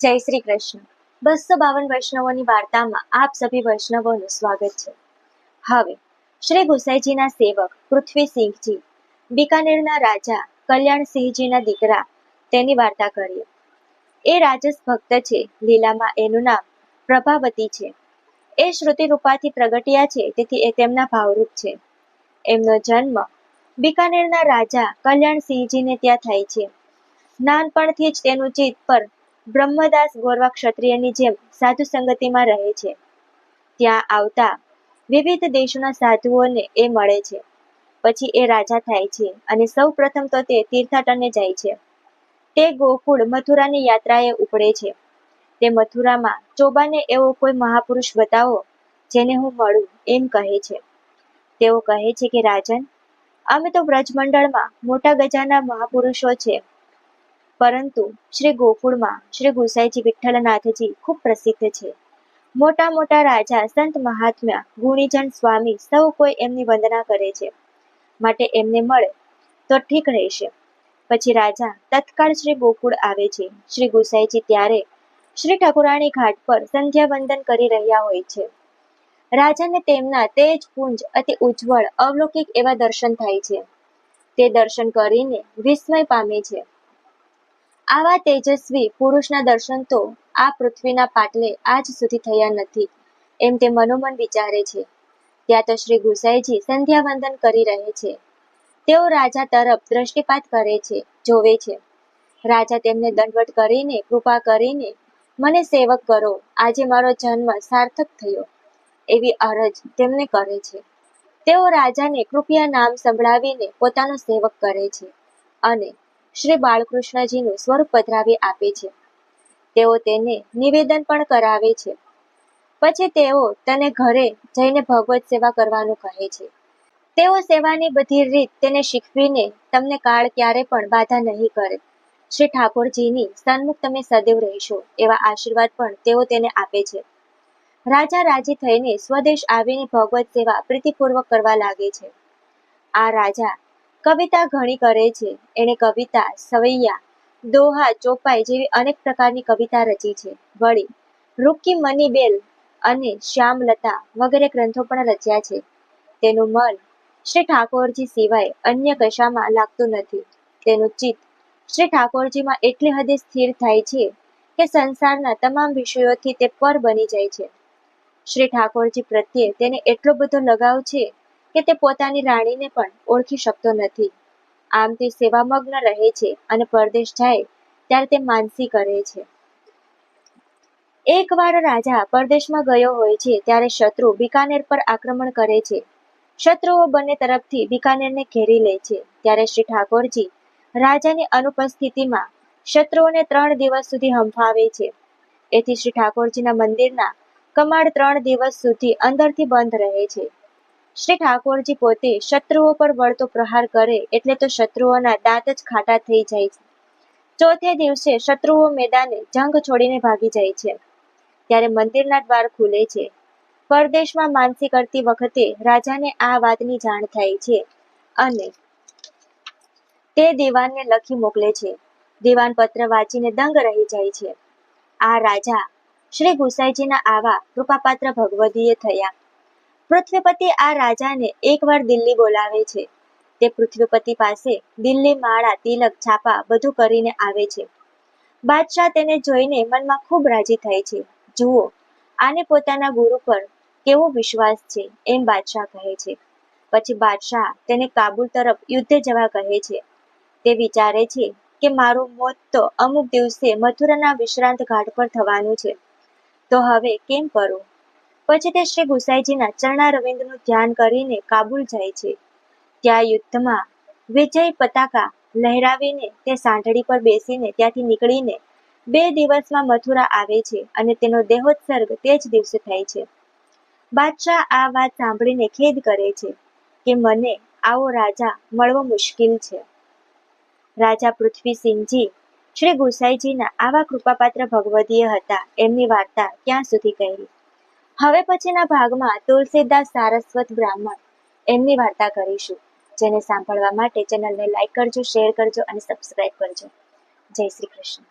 જય શ્રી કૃષ્ણ. બસો બાવન વૈષ્ણવોની વાર્તામાં આપ સભી વૈષ્ણવોનું સ્વાગત છે. હવે, શ્રી ગુસાઈજીના સેવક પૃથ્વીસિંહજી, બિકાનેરના રાજા કલ્યાણસિંહજીના દીકરા તેની વાર્તા કરીએ. એ રાજસ ભક્ત છે, લીલામાં એનું નામ પ્રભાવતી છે. એ શ્રુતિ રૂપાથી પ્રગટ્યા છે, તેથી એ તેમના ભાવરૂપ છે. એમનો જન્મ બિકાનેરના રાજા કલ્યાણસિંહજીને ત્યાં થાય છે. નાનપણથી જ તેનું ચિત્ત પર બ્રહ્મદાસ ગોરવા ક્ષત્રિયની જેમ સાધુ સંગતિમાં રહે છે. ત્યાં આવતા વિવિધ દેશોના સાધુઓને એ મળે છે. પછી એ રાજા થાય છે અને સૌ પ્રથમ તો તે તીર્થાટને જાય છે. તે ગોકુળ મથુરાની યાત્રાએ ઉપડે છે. તે મથુરામાં ચોબાને એવો કોઈ મહાપુરુષ બતાવો જેને હું મળું એમ કહે છે. તેઓ કહે છે કે, રાજન, અમે તો વ્રજમંડળમાં મોટા ગજાના મહાપુરુષો છે. પરંતુ શ્રી ગોકુળમાં શ્રી ગુસાઈજી વિઠ્ઠલનાથજી ખૂબ પ્રસિદ્ધ છે. મોટા મોટા રાજા સંત મહાત્મ્યા ગુણીજન સ્વામી સૌ કોઈ એમની વંદના કરે છે. માટે એમને મળે તો ઠીક રહેશે. પછી રાજા તત્કાળ શ્રી ગોકુળ આવે છે. શ્રી ગુસાઈજી ત્યારે શ્રી ઠાકુરાણી ઘાટ પર સંધ્યા વંદન કરી રહ્યા હોય છે. રાજાને તેમના તેજ પુંજ અતિ ઉજ્જવળ અવલૌકિક એવા દર્શન થાય છે. તે દર્શન કરીને વિસ્મય પામે છે. આવા તેજસ્વી પુરુષના દર્શન તો આ પૃથ્વીના પાટલે આજ સુધી થયા નથી, એમ તે મનોમન વિચારે છે. ત્યાં તો શ્રી ગુસાઈજી સંધ્યા વંદન કરી રહે છે. તેઓ રાજા તરફ દ્રષ્ટિપાત કરે છે, જોવે છે. રાજા તેમને દંડવટ કરીને, કૃપા કરીને, મને સેવક કરો, આજે મારો જન્મ સાર્થક થયો. એવી અરજ તેમને કરે છે. તેઓ રાજાને કૃપયા નામ સંભળાવીને પોતાનો સેવક કરે છે અને શ્રી બાળકૃષ્ણજીનું સ્વરૂપ પધરાવી આપે છે. તેઓ તેને નિવેદન પણ કરાવે છે. પછી તેઓ તને ઘરે જઈને ભગવત સેવા કરવાનું કહે છે. તેઓ સેવાની બધી રીત તેને શીખવીને તમને કાળ ક્યારે પણ બાધા નહીં કરે. શ્રી ઠાકોરજીની સન્મુખ તમે સદૈવ રહેશો, એવા આશીર્વાદ પણ તેઓ તેને આપે છે. રાજા રાજી થઈને સ્વદેશ આવીને ભગવત સેવા પ્રીતિપૂર્વક કરવા લાગે છે. આ રાજા કવિતા ઘણી કરે છે. એણે કવિતા, સવૈયા, દોહા, ચોપાઈ જેવી અનેક પ્રકારની કવિતા રચી છે. વળી, રૂકી મની અને શ્યામલતા વગેરે ગ્રંથો પણ રચ્યા છે. તેનું મન શ્રી ઠાકોરજી સિવાય અન્ય કશામાં લાગતું નથી. તેનું ચિત્ત શ્રી ઠાકોરજીમાં એટલી હદે સ્થિર થાય છે કે સંસારના તમામ વિષયોથી તે પર બની જાય છે. શ્રી ઠાકોરજી પ્રત્યે તેને એટલો બધો લગાવ છે કે તે પોતાની રાણીને પણ ઓળખી શકતો નથી. આમ તે સેવામગ્ન રહે છે અને પરદેશ જાય, ત્યારે તે માનસી કરે છે. એકવાર રાજા પરદેશમાં ગયો હોય છે, ત્યારે શત્રુ બિકાનેર પર આક્રમણ કરે છે. શત્રુઓ બંને તરફથી બિકાનેરને ઘેરી લે છે, ત્યારે શ્રી ઠાકોરજી રાજાની અનુપસ્થિતિમાં શત્રુઓને ત્રણ દિવસ સુધી હંફાવે છે. એથી શ્રી ઠાકોરજીના મંદિરના કમાડ ત્રણ દિવસ સુધી અંદરથી બંધ રહે છે. શ્રી ઠાકોરજી પોતે શત્રુઓ પર વળતો પ્રહાર કરે એટલે તો શત્રુઓના દાંત જ ખાટા થઈ જાય છે. ચોથે દિવસે શત્રુઓ મેદાને જંગ છોડીને ભાગી જાય છે. ત્યારે મંદિરના દ્વાર ખુલે છે. પરદેશમાં માનસી કરતી વખતે રાજાને આ વાતની જાણ થાય છે અને તે દિવાનને લખી મોકલે છે. દિવાન પત્ર વાંચીને દંગ રહી જાય છે. આ રાજા શ્રી ગુસાઈજીના આવા કૃપાપાત્ર ભગવદીએ થયા. પૃથ્વીપતિ આ રાજાને એકવાર દિલ્હી બોલાવે છે. તે પૃથ્વીપતિ પાસે દિલ્હી માળા, તિલક, છાપા બધું કરીને આવે છે. બાદશાહ તેને જોઈને મનમાં ખૂબ રાજી થાય છે. જુઓ, આને પોતાના ગુરુ પર કેવો વિશ્વાસ છે એમ બાદશાહ કહે છે. પછી બાદશાહ તેને કાબુલ તરફ યુદ્ધે જવા કહે છે. તે વિચારે છે કે મારું મોત તો અમુક દિવસે મથુરાના વિશ્રાંત ઘાટ પર થવાનું છે. તો હવે કેમ કરું? પછી તે શ્રી ગુસાઈજીના ચરણારવિંદનું ધ્યાન કરીને કાબુલ જાય છે. ત્યાં યુદ્ધમાં વિજય પતાકા લહેરાવીને તે સાંઢળી પર બેસીને ત્યાંથી નીકળીને બે દિવસમાં મથુરા આવે છે અને તેનો દેહોત્સર્ગ તે જ દિવસે થાય છે. બાદશાહ આ વાત સાંભળીને ખેદ કરે છે કે મને આવો રાજા મળવો મુશ્કેલ છે. રાજા પૃથ્વીસિંહજી શ્રી ગુસાઈજીના આવા કૃપાપાત્ર ભગવદીય હતા એમની વાર્તા ક્યાં સુધી કહી? હવે પછીના ભાગમાં તુલસીદાસ સારસ્વત બ્રાહ્મણ એમની વાર્તા કરીશું. જેને સાંભળવા માટે ચેનલને લાઈક કરજો શેર કરજો અને સબસ્ક્રાઈબ કરજો. જય શ્રી કૃષ્ણ.